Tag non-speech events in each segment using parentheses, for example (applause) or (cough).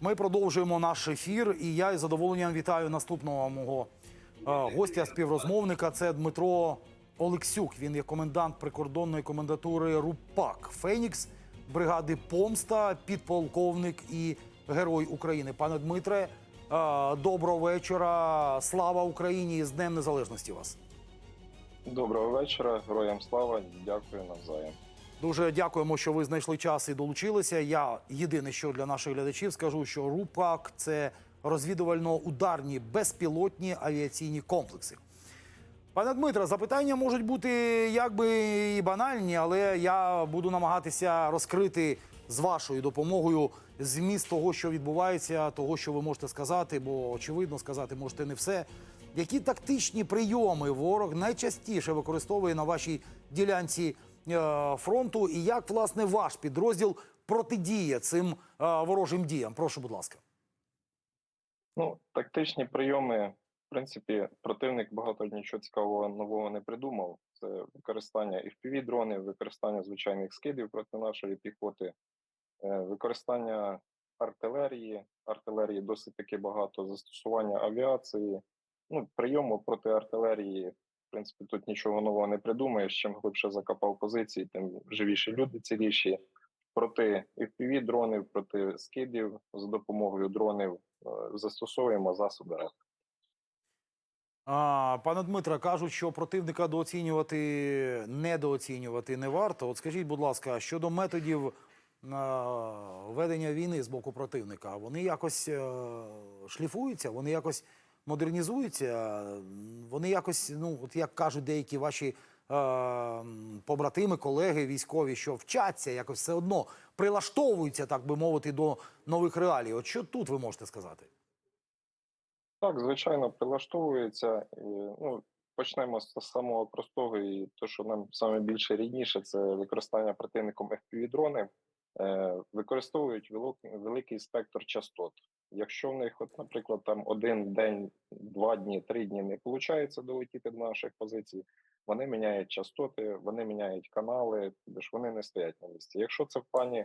Ми продовжуємо наш ефір, і я із задоволенням вітаю наступного мого е, гостя, співрозмовника. Це Дмитро Олексюк. Він є комендант прикордонної комендатури РУПАК Фенікс бригади Помста, підполковник і герой України. Пане Дмитре, е, доброго вечора. Слава Україні! З Днем Незалежності вас! Доброго вечора, героям слава, дякую навзаєм. Дуже дякуємо, що ви знайшли час і долучилися. Я єдине, що для наших глядачів скажу, що РУПАК це розвідувально-ударні безпілотні авіаційні комплекси. Пане Дмитре, запитання можуть бути якби і банальні, але я буду намагатися розкрити з вашою допомогою зміст того, що відбувається, того, що ви можете сказати, бо очевидно сказати можете не все. Які тактичні прийоми ворог найчастіше використовує на вашій ділянці фронту, і як власне ваш підрозділ протидіє цим е, ворожим діям? Прошу, будь ласка. Ну, тактичні прийоми, в принципі, противник багато нічого цікавого нового не придумав. Це використання fpv дронів, використання звичайних скидів проти нашої піхоти, е, використання артилерії. Артилерії досить таки багато, застосування авіації. Ну, прийому проти артилерії, в принципі, тут нічого нового не придумаєш. Чим глибше закопав позиції, тим живіші люди ціліші. Проти fpv дронів, проти скидів за допомогою дронів е, застосовуємо засоби. А, пане Дмитре, кажуть, що противника дооцінювати, недооцінювати не варто. От скажіть, будь ласка, щодо методів а, ведення війни з боку противника, вони якось е, шліфуються, вони якось модернізуються, вони якось, ну от як кажуть деякі ваші. е, Побратими, колеги військові, що вчаться, якось все одно прилаштовуються, так би мовити, до нових реалій. От що тут ви можете сказати? Так, звичайно, прилаштовується. Ну, почнемо з самого простого, і те, що нам саме більше рідніше, це використання противником fpv дронів. Е, використовують великий спектр частот. Якщо в них, от, наприклад, там один день, два дні, три дні не виходить долетіти до наших позицій, вони міняють частоти, вони міняють канали, тобто ж вони не стоять на місці. Якщо це в плані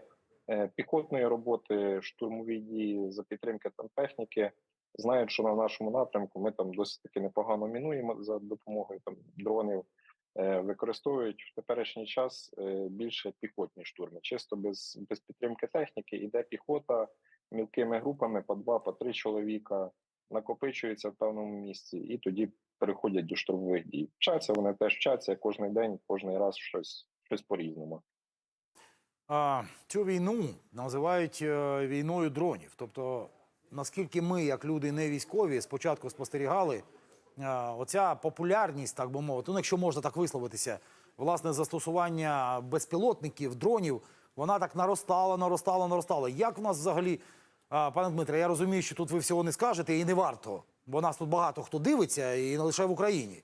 е, піхотної роботи, штурмові дії за підтримки там техніки, знають, що на нашому напрямку ми там досить таки непогано мінуємо за допомогою там дронів. Е, Використовують в теперішній час е, більше піхотні штурми. Чисто без, без підтримки техніки іде піхота мілкими групами по два, по три чоловіка, накопичуються в певному місці, і тоді переходять до штурмових дій. Вчаться вони теж вчаться кожен день, кожен раз щось, щось по-різному. А, цю війну називають е, війною дронів. Тобто, наскільки ми, як люди не військові, спочатку спостерігали, е, оця популярність, так би мовити, ну, якщо можна так висловитися, власне, застосування безпілотників, дронів, вона так наростала, наростала, наростала. Як в нас взагалі, пане Дмитре, я розумію, що тут ви всього не скажете і не варто, бо нас тут багато хто дивиться, і не лише в Україні.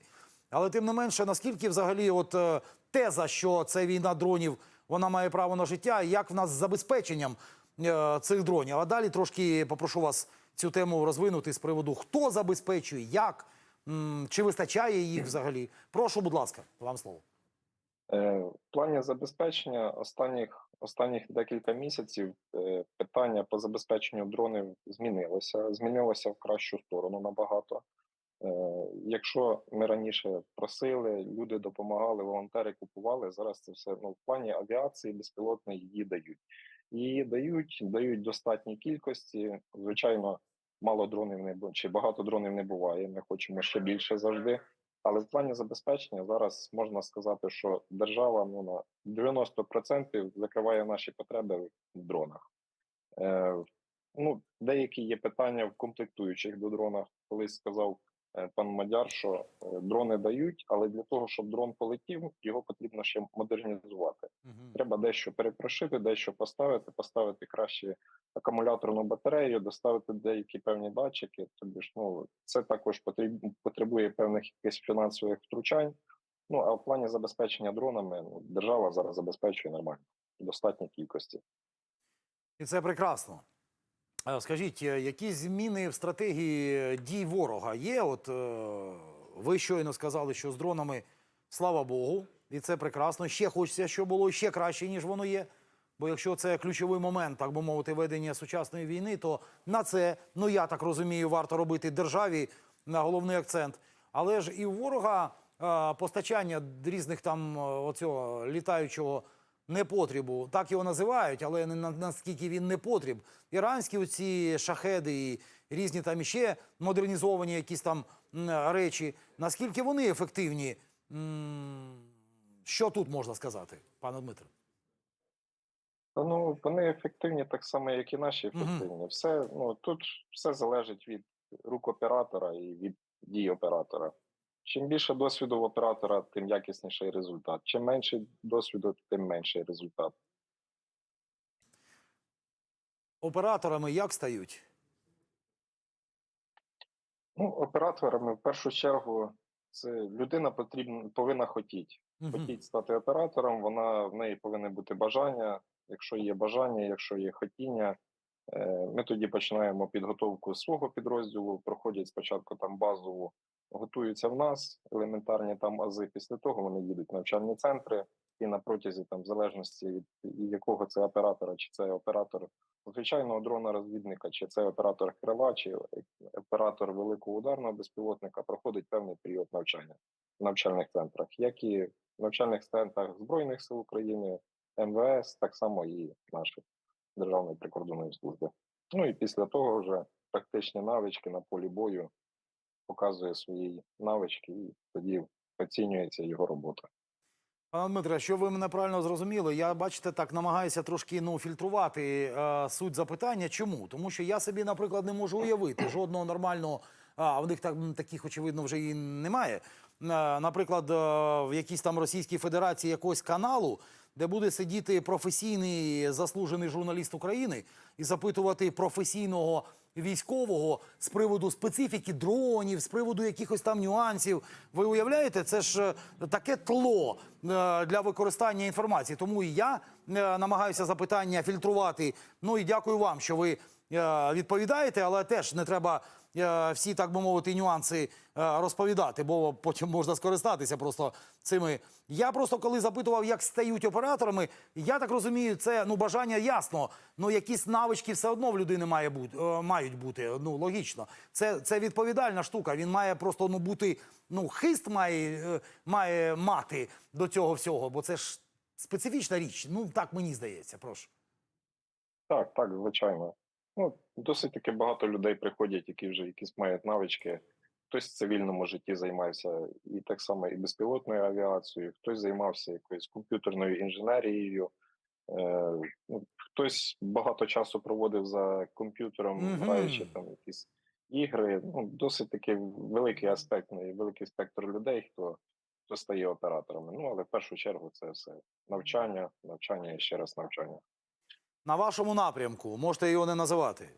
Але тим не менше, наскільки взагалі, от е, теза, що це війна дронів, вона має право на життя, як в нас з забезпеченням е, цих дронів? А далі трошки попрошу вас цю тему розвинути з приводу хто забезпечує, як, чи вистачає їх взагалі. Прошу, будь ласка, вам слово. Е, В плані забезпечення останніх останніх декілька місяців е, питання по забезпеченню дронів змінилося. Змінилося в кращу сторону набагато. Е, Якщо ми раніше просили, люди допомагали, волонтери купували. Зараз це все ну в плані авіації безпілотної її дають. Її дають, дають достатній кількості. Звичайно, мало дронів не чи багато дронів не буває. Ми хочемо ще більше завжди. Але в плані забезпечення зараз можна сказати, що держава ну, на 90% закриває наші потреби в дронах. Е, ну, деякі є питання в комплектуючих до дронах. Колись сказав пан Мадяр, що е, дрони дають, але для того, щоб дрон полетів, його потрібно ще модернізувати. Треба дещо перепрошити, дещо поставити, поставити краще акумуляторну батарею, доставити деякі певні датчики. Тобі ж ну це також потребує певних якихось фінансових втручань. Ну а в плані забезпечення дронами ну, держава зараз забезпечує нормально в достатній кількості. І це прекрасно. Е, Скажіть, е, які зміни в стратегії дій ворога є? От е, ви щойно сказали, що з дронами, слава Богу, і це прекрасно. Ще хочеться, щоб було ще краще, ніж воно є. Бо якщо це ключовий момент, так би мовити, ведення сучасної війни, то на це, ну я так розумію, варто робити державі на головний акцент. Але ж і ворога постачання різних там оцього літаючого непотрібу, так його називають, але не на- наскільки він не потріб. Іранські оці шахеди і різні там іще модернізовані якісь там речі. Наскільки вони ефективні? Що тут можна сказати, пане Дмитре? Ну, вони ефективні так само, як і наші ефективні. Все, ну, тут все залежить від рук оператора і від дій оператора. Чим більше досвіду в оператора, тим якісніший результат. Чим менше досвіду, тим менший результат. Операторами як стають? Ну, операторами в першу чергу це людина потрібна повинна хотіти. Мгм. Хотіть стати оператором, вона в неї повинне бути бажання. Якщо є бажання, якщо є хотіння, е, ми тоді починаємо підготовку свого підрозділу. Проходять спочатку там базову, готуються в нас елементарні там ази. Після того вони їдуть в навчальні центри, і на протязі там, в залежності від якого це оператора, чи це оператор звичайного дрона розвідника, чи це оператор крила, чи оператор великого ударного безпілотника, проходить певний період навчання в навчальних центрах, як і в навчальних центрах Збройних сил України, МВС, так само і нашої Державної прикордонної служби. Ну і після того вже практичні навички на полі бою показує свої навички, і тоді оцінюється його робота. Пане Дмитре, що ви мене правильно зрозуміли, я бачите, так намагаюся трошки ну фільтрувати е, суть запитання. Чому? Тому що я собі, наприклад, не можу уявити жодного нормального. А в них так таких очевидно вже і немає. Е, наприклад, е, в якійсь там Російській Федерації якогось каналу, де буде сидіти професійний заслужений журналіст України і запитувати професійного військового з приводу специфіки дронів, з приводу якихось там нюансів. Ви уявляєте, це ж е, таке тло е, для використання інформації. Тому і я е, намагаюся запитання фільтрувати. Ну і дякую вам, що ви відповідаєте, але теж не треба. Е, Всі, так би мовити, нюанси е, розповідати, бо потім можна скористатися просто цими. Я просто коли запитував, як стають операторами, я так розумію, це ну бажання ясно. Ну якісь навички все одно в людини має бути е, мають бути. Ну логічно. Це, це відповідальна штука. Він має просто ну бути. Ну хист має, має мати до цього всього, бо це ж специфічна річ. Ну так мені здається. Прошу. Так, так, звичайно. Ну, досить таки багато людей приходять, які вже якісь мають навички. Хтось в цивільному житті займався і так само і безпілотною авіацією, хтось займався якоюсь комп'ютерною інженерією, е, ну, хтось багато часу проводив за комп'ютером, Мгм. граючи там якісь ігри. Ну, досить таки великий аспект, великий спектр людей, хто, хто стає операторами. Ну, але в першу чергу це все навчання, навчання і ще раз навчання. На вашому напрямку можете його не називати.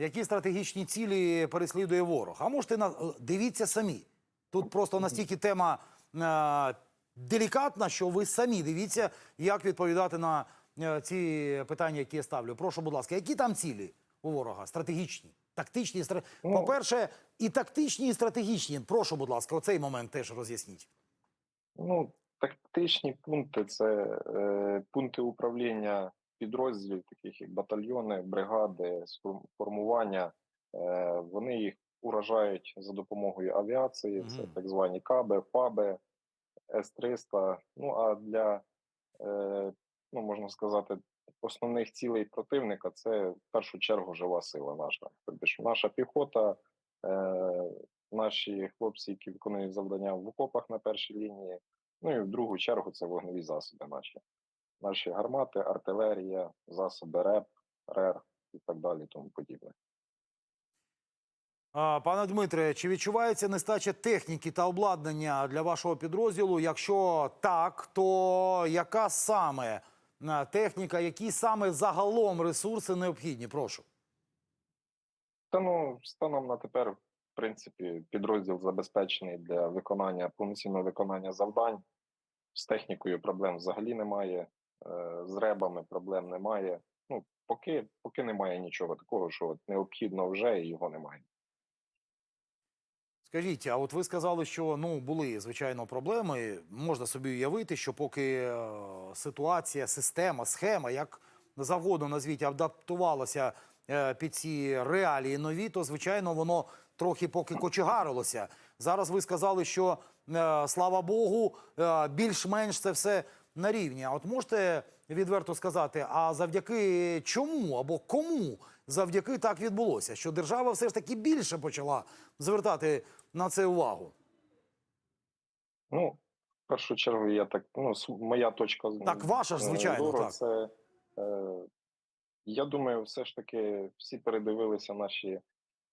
Які стратегічні цілі переслідує ворог? А можете на дивіться самі. Тут просто настільки тема е, делікатна, що ви самі дивіться, як відповідати на е, ці питання, які я ставлю. Прошу, будь ласка, які там цілі у ворога? Стратегічні, тактичні, стра... Ну- по-перше, і тактичні, і стратегічні. Прошу, будь ласка, оцей момент теж роз'ясніть. Ну, тактичні пункти це е, пункти управління підрозділів, таких як батальйони, бригади, формування. Е, вони їх уражають за допомогою авіації, це так звані каби, фаби, С-300. Ну а для, е, ну можна сказати, основних цілей противника це в першу чергу жива сила наша. Тобто наша піхота, е, наші хлопці, які виконують завдання в окопах на першій лінії. Ну і в другу чергу це вогневі засоби наші. Наші гармати, артилерія, засоби РЕП, РЕР і так далі, тому подібне. Пане Дмитре, чи відчувається нестача техніки та обладнання для вашого підрозділу? Якщо так, то яка саме е, техніка, які саме загалом ресурси необхідні? Прошу. Та ну, станом на тепер, в принципі, підрозділ забезпечений для виконання повноцінного виконання завдань. З технікою проблем взагалі немає, з ребами проблем немає. Ну, поки, поки немає нічого такого, що необхідно вже і його немає. Скажіть, а от ви сказали, що ну були звичайно проблеми. Можна собі уявити, що поки е, ситуація, система, схема, як завгодно назвіть, адаптувалося е, під ці реалії нові, то звичайно воно трохи поки кочегарилося. Зараз ви сказали, що е, слава Богу, е, більш-менш це все на рівні. А от можете відверто сказати, а завдяки чому або кому завдяки так відбулося? Що держава все ж таки більше почала звертати на це увагу? Ну, в першу чергу, я так, ну, моя точка Так, ваша ж, звичайно, зору, так. це, е, я думаю, все ж таки всі передивилися наші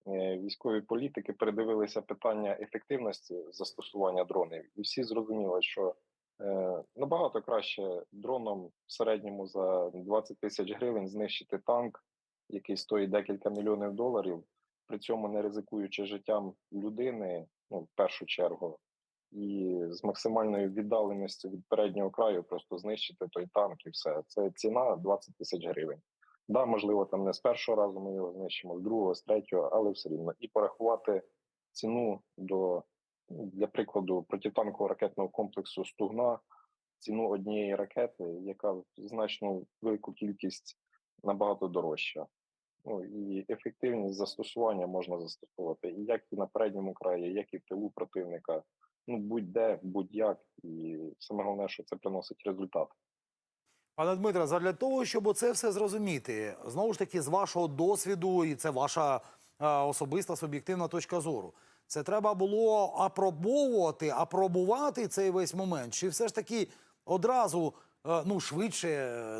е, військові політики, передивилися питання ефективності застосування дронів, і всі зрозуміли, що набагато краще дроном в середньому за 20 тисяч гривень знищити танк, який стоїть декілька мільйонів доларів, при цьому не ризикуючи життям людини, ну, в першу чергу, і з максимальною віддаленістю від переднього краю просто знищити той танк і все. Це ціна 20 тисяч гривень. Да, можливо, там не з першого разу ми його знищимо, з другого, з третього, але все рівно. І порахувати ціну до, для прикладу, протитанкового ракетного комплексу Стугна, ціну однієї ракети, яка значно велику кількість набагато дорожча. Ну і ефективність застосування можна застосовувати і як і на передньому краї, як і в тилу противника. Ну будь-де, будь-як, і саме головне, що це приносить результат. Пане Дмитре, задля того, щоб це все зрозуміти, знову ж таки, з вашого досвіду, і це ваша особиста суб'єктивна точка зору. Це треба було апробовувати, апробувати цей весь момент. Чи все ж таки одразу, е, ну швидше,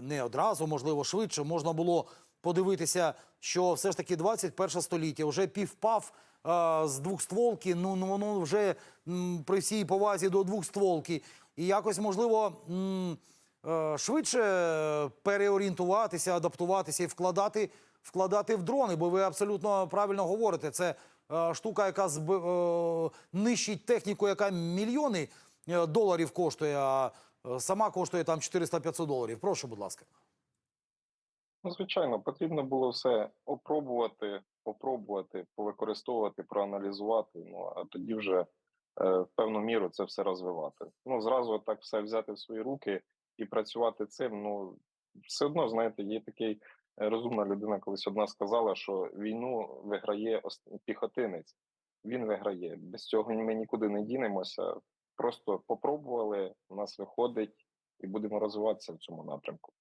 не одразу, можливо, швидше можна було подивитися, що все ж таки 21 століття вже півпав е, з двохстволки, ну, ну воно вже при всій повазі до двохстволки. І якось можливо. е, швидше переорієнтуватися, адаптуватися і вкладати, вкладати в дрони, бо ви абсолютно правильно говорите. Це штука, яка зб... е, нищить техніку, яка мільйони е, доларів коштує, а е, сама коштує там 400-500 доларів. Прошу, будь ласка. Ну, звичайно, потрібно було все опробувати, попробувати, повикористовувати, проаналізувати. Ну а тоді вже е, в певну міру це все розвивати. Ну зразу так все взяти в свої руки і працювати цим. Ну все одно, знаєте, є такий е, розумна людина, колись одна сказала, що війну виграє піхотинець. Він виграє. Без цього ми нікуди не дінемося. Просто попробували, у нас виходить, і будемо розвиватися в цьому напрямку.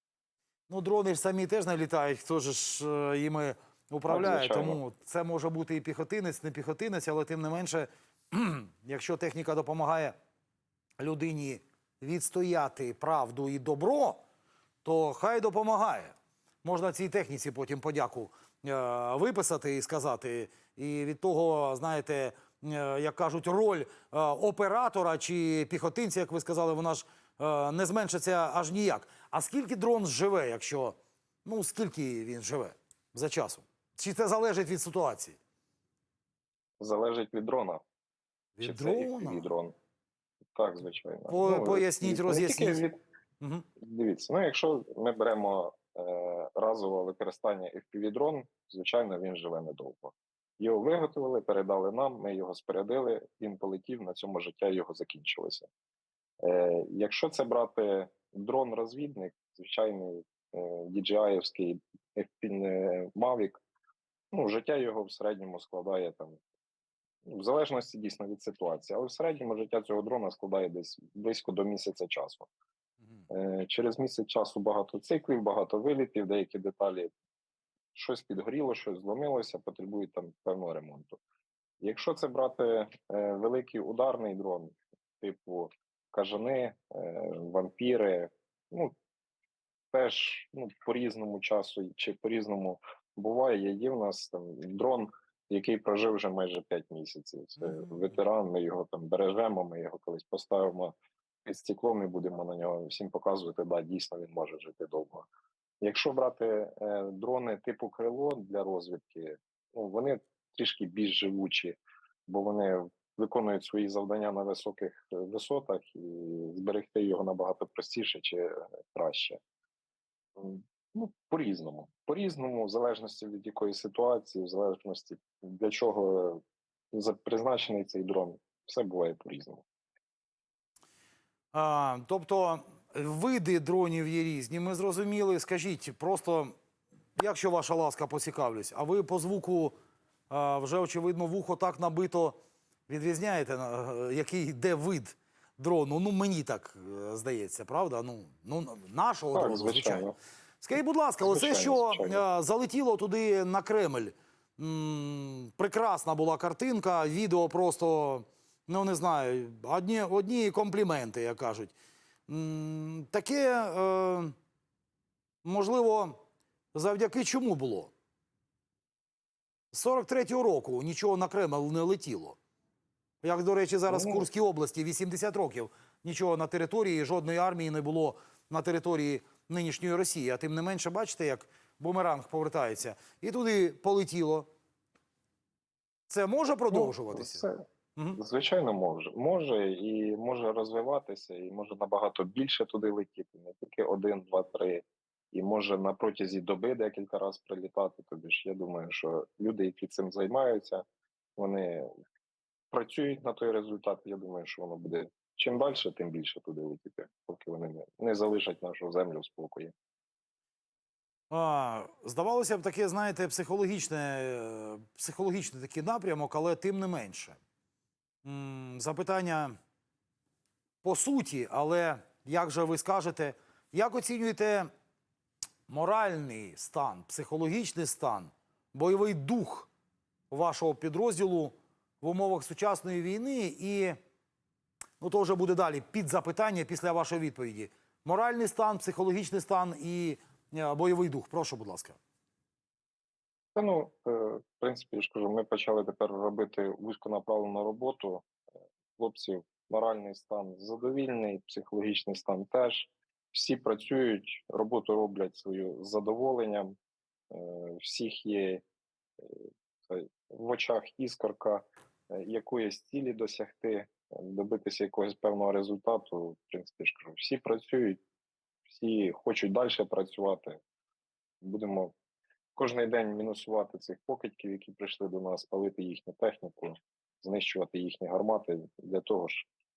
Ну, дрони ж самі теж не літають, хто ж е, іми управляє. Тому це може бути і піхотинець, не піхотинець, але тим не менше, (clears throat) якщо техніка допомагає людині відстояти правду і добро, то хай допомагає. Можна цій техніці потім подяку е, виписати і сказати. І від того, знаєте, е, як кажуть, роль е, оператора чи піхотинця, як ви сказали, вона ж е, не зменшиться аж ніяк. А скільки дрон живе, якщо ну скільки він живе за часом? Чи це залежить від ситуації? Залежить від дрона. Від Чи це дрона? FPV дрон? Так, звичайно. По- поясніть, роз'ясніть. від- Угу. Дивіться, ну якщо ми беремо е, разове використання FPV дрон, звичайно, він живе недовго. Його виготовили, передали нам, ми його спорядили, він полетів, на цьому життя його закінчилося. Е, якщо це брати дрон-розвідник, звичайний е, DJI-овський е, Mavic, ну, життя його в середньому складає там в залежності дійсно від ситуації, але в середньому життя цього дрона складає десь близько до місяця часу. Е, Через місяць часу багато циклів, багато вилітів, деякі деталі щось підгоріло, щось зломилося, потребують там певного ремонту. Якщо це брати е, великий ударний дрон, типу кажани, е, вампіри, ну теж ну, по різному часу чи по різному буває. Є в нас там дрон, який прожив вже майже 5 місяців. Це ветеран, ми його там бережемо, ми його колись поставимо під стеклом і будемо на нього всім показувати, да, дійсно він може жити довго. Якщо брати е, дрони типу крило для розвідки, ну вони трішки більш живучі, бо вони виконують свої завдання на високих е, висотах і зберегти його набагато простіше чи е, краще. Ну, по-різному. По-різному, в залежності від якої ситуації, в залежності для чого призначений цей дрон, все буває по-різному. А, тобто види дронів є різні. Ми зрозуміли. Скажіть, просто, якщо ваша ласка, поцікавлюсь, а ви по звуку а, вже, очевидно, вухо так набито відрізняєте, е, який де вид дрону? Ну, мені так е, здається, правда? Ну, ну нашого Так, дрону, звичайно. звичайно. Скажіть, будь ласка, оце, що звичайно. е, залетіло туди на Кремль. М, прекрасна була картинка, відео просто, ну не знаю, одні, одні компліменти, як кажуть. Таке, е, можливо, завдяки чому було? З 43-го року нічого на Кремль не летіло. Як, до речі, зараз в Ну. Курській області 80 років нічого на території, жодної армії не було на території нинішньої Росії. А тим не менше, бачите, як бумеранг повертається. І туди полетіло. Це може продовжуватися? Звичайно, може. Може і може розвиватися, і може набагато більше туди летіти, не тільки один, два, три. І може на протязі доби декілька разів прилітати. Тобі ж я думаю, що люди, які цим займаються, вони працюють на той результат. Я думаю, що воно буде чим далі, тим більше туди летіти, поки вони не, не залишать нашу землю в спокої. А, здавалося б, таке, знаєте, психологічне, е, психологічний такий напрямок, але тим не менше. Запитання по суті, але як же ви скажете, як оцінюєте моральний стан, психологічний стан, бойовий дух вашого підрозділу в умовах сучасної війни? І ну, то вже буде далі під запитання після вашої відповіді. Моральний стан, психологічний стан і е, бойовий дух. Прошу, будь ласка. Та ну, е, в принципі, я ж кажу, ми почали тепер робити вузьконаправлену роботу. Е, Хлопців моральний стан задовільний, психологічний стан теж. Всі працюють, роботу роблять свою з задоволенням. Е, Всіх є в очах іскорка якоїсь цілі досягти, добитися якогось певного результату. В принципі, ж кажу, всі працюють, всі хочуть далі працювати. Будемо кожен день мінусувати цих покидьків, які прийшли до нас, палити їхню техніку, знищувати їхні гармати для того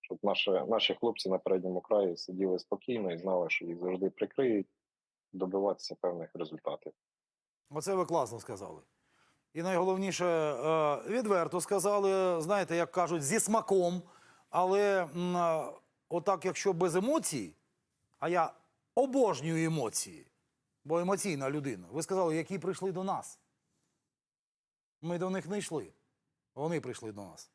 щоб наші, наші хлопці на передньому краї сиділи спокійно і знали, що їх завжди прикриють, добиватися певних результатів. Оце ви класно сказали. І найголовніше, е, відверто сказали, знаєте, як кажуть, зі смаком. Але е, отак, якщо без емоцій, а я обожнюю емоції, бо емоційна людина. Ви сказали, які прийшли до нас. Ми до них не йшли. Вони прийшли до нас.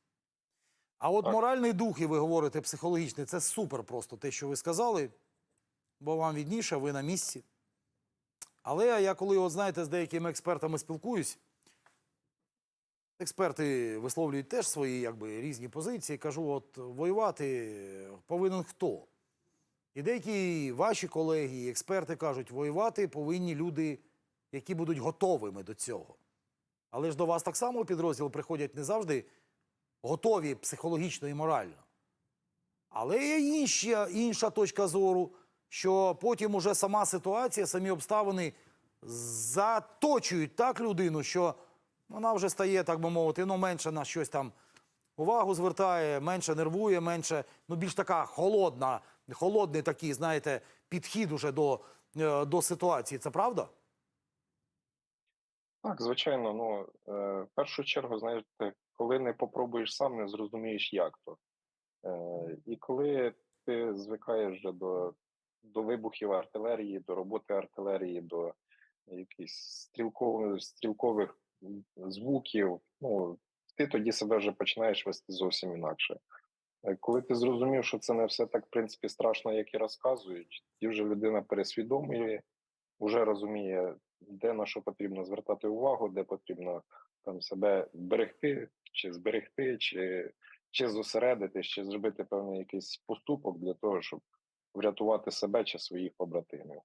А от Так. моральний дух, і ви говорите, психологічний, це супер просто те, що ви сказали, бо вам відніше, ви на місці. Але я коли, от знаєте, з деякими експертами спілкуюсь, експерти висловлюють теж свої якби, різні позиції. Кажу, от воювати повинен хто? І деякі ваші колеги, і експерти кажуть, воювати повинні люди, які будуть готовими до цього. Але ж до вас так само підрозділ приходять не завжди готові психологічно і морально. Але є інша, інша точка зору, що потім уже сама ситуація, самі обставини заточують так людину, що вона вже стає, так би мовити, ну менше на щось там увагу звертає, менше нервує, менше, ну більш така холодна, холодний такий, знаєте, підхід уже до, е, до ситуації. Це правда? Так, звичайно, ну е, в першу чергу, знаєте, коли не попробуєш сам, не зрозумієш, як то. Е, і коли ти звикаєш вже до, до вибухів артилерії, до роботи артилерії, до якихось стрілкових, стрілкових звуків, ну ти тоді себе вже починаєш вести зовсім інакше. Е, Коли ти зрозумів, що це не все так, в принципі, страшно, як і розказують, тоді вже людина пересвідомлює, вже розуміє, де на що потрібно звертати увагу, де потрібно там себе берегти, чи зберегти, чи, чи зосередитись, чи зробити певний якийсь поступок для того, щоб врятувати себе чи своїх побратимів.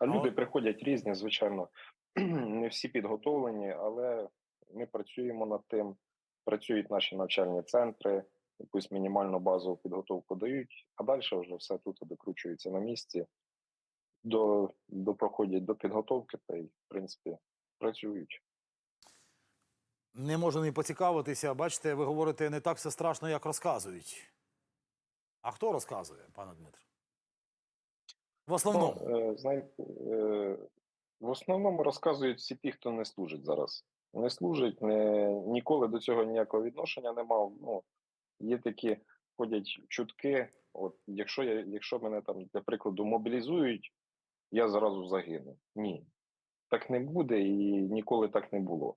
А А люди приходять різні, звичайно, (clears throat) не всі підготовлені, але ми працюємо над тим. Працюють наші навчальні центри, якусь мінімальну базову підготовку дають, а далі вже все тут докручується на місці, до, до проходять до підготовки та й, в принципі, працюють. Не можу не поцікавитися. Бачите, ви говорите, не так все страшно, як розказують. А хто розказує, пане Дмитро? В основному. Ну, знаєте, е, в основному розказують всі ті, хто не служить зараз. Не служить, не, ніколи до цього ніякого відношення не мав. Ну, є такі ходять чутки. От якщо я, якщо мене там, для прикладу, мобілізують, я зразу загину. Ні. Так не буде і ніколи так не було.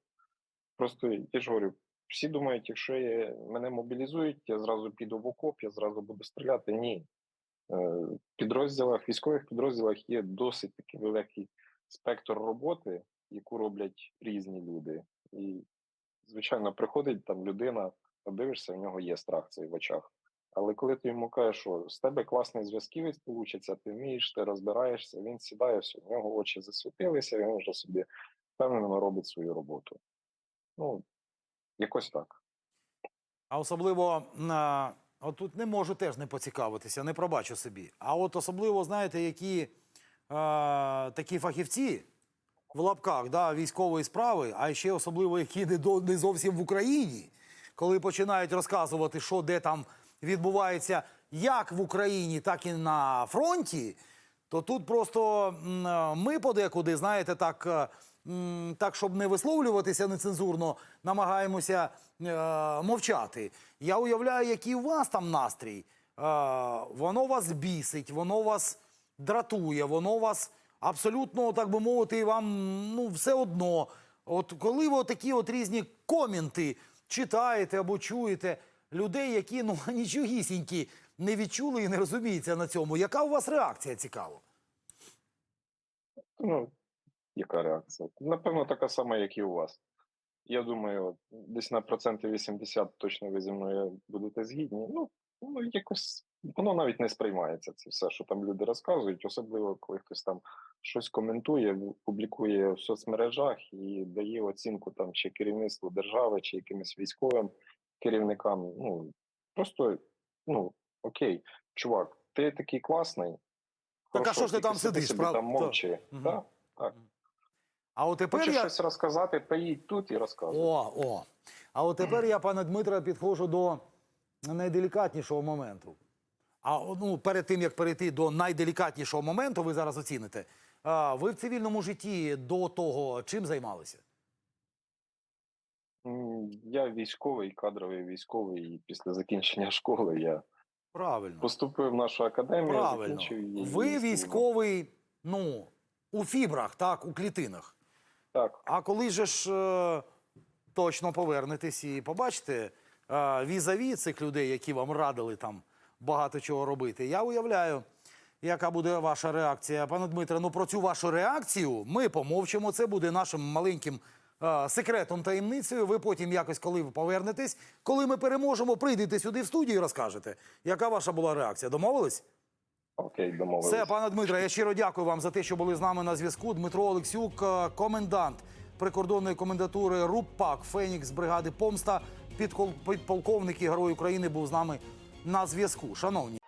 Просто я ж говорю, всі думають, якщо я, мене мобілізують, я зразу піду в окоп, я зразу буду стріляти. Ні. Е, В підрозділах, військових підрозділах є досить такий великий спектр роботи, яку роблять різні люди. І, звичайно, приходить там людина, подивишся, в нього є страх цей в очах. Але коли ти йому кажеш, що з тебе класний зв'язківець получиться, ти вмієш, ти розбираєшся, він сідає, все, в нього очі засвітилися, він вже собі впевнено робить свою роботу. Ну, якось так. А особливо на тут не можу теж не поцікавитися, не пробачу собі. А от особливо, знаєте, які е, такі фахівці в лапках да, військової справи, а ще особливо які не, до, не зовсім в Україні, коли починають розказувати, що де там відбувається як в Україні, так і на фронті, то тут просто е, ми подекуди, знаєте, так, е, так щоб не висловлюватися нецензурно, намагаємося е, мовчати. Я уявляю, який у вас там настрій. Е, воно вас бісить, воно вас дратує, воно вас абсолютно, так би мовити, вам ну, все одно. От коли ви такі от різні коменти читаєте або чуєте людей, які ну (laughs) нічогісінькі не відчули і не розуміються на цьому, яка у вас реакція цікаво? Ну, яка реакція? Напевно, така сама, як і у вас. Я думаю, десь на проценти 80 точно ви зі мною будете згідні. Ну, ну якось воно навіть не сприймається. Це все, що там люди розказують, особливо коли хтось там щось коментує, публікує в соцмережах і дає оцінку там чи керівництву держави, чи якимось військовим керівникам. Ну просто ну окей, чувак, ти такий класний. Так, а що ж ти там сидиш, правда? Там мовчи. Мгм. Так, так. А от тепер Хочеш я... щось розказати, поїдь тут і розказуй. О, о. А от тепер я, пане Дмитре, підходжу до найделікатнішого моменту. А ну, перед тим як перейти до найделікатнішого моменту, ви зараз оціните. А, ви в цивільному житті до того чим займалися? Я військовий, кадровий військовий, і після закінчення (laughs) школи я Правильно. поступив в нашу академію, Правильно. її. Ви військовий, ну, у фібрах, так, у клітинах. Так, А коли же ж е, точно повернетесь і побачите е, візаві цих людей, які вам радили там багато чого робити, я уявляю, яка буде ваша реакція. Пане Дмитре, ну про цю вашу реакцію ми помовчимо. Це буде нашим маленьким е, секретом таємницею. Ви потім якось, коли ви повернетесь, коли ми переможемо, прийдете сюди в студію і розкажете, яка ваша була реакція. Домовились? окей, домовились. Все, пане Дмитре, я щиро дякую вам за те, що були з нами на зв'язку. Дмитро Олексюк, е, комендант прикордонної комендатури РУПАК Фенікс бригади Помста, підполковник і герой України був з нами на зв'язку. Шановні.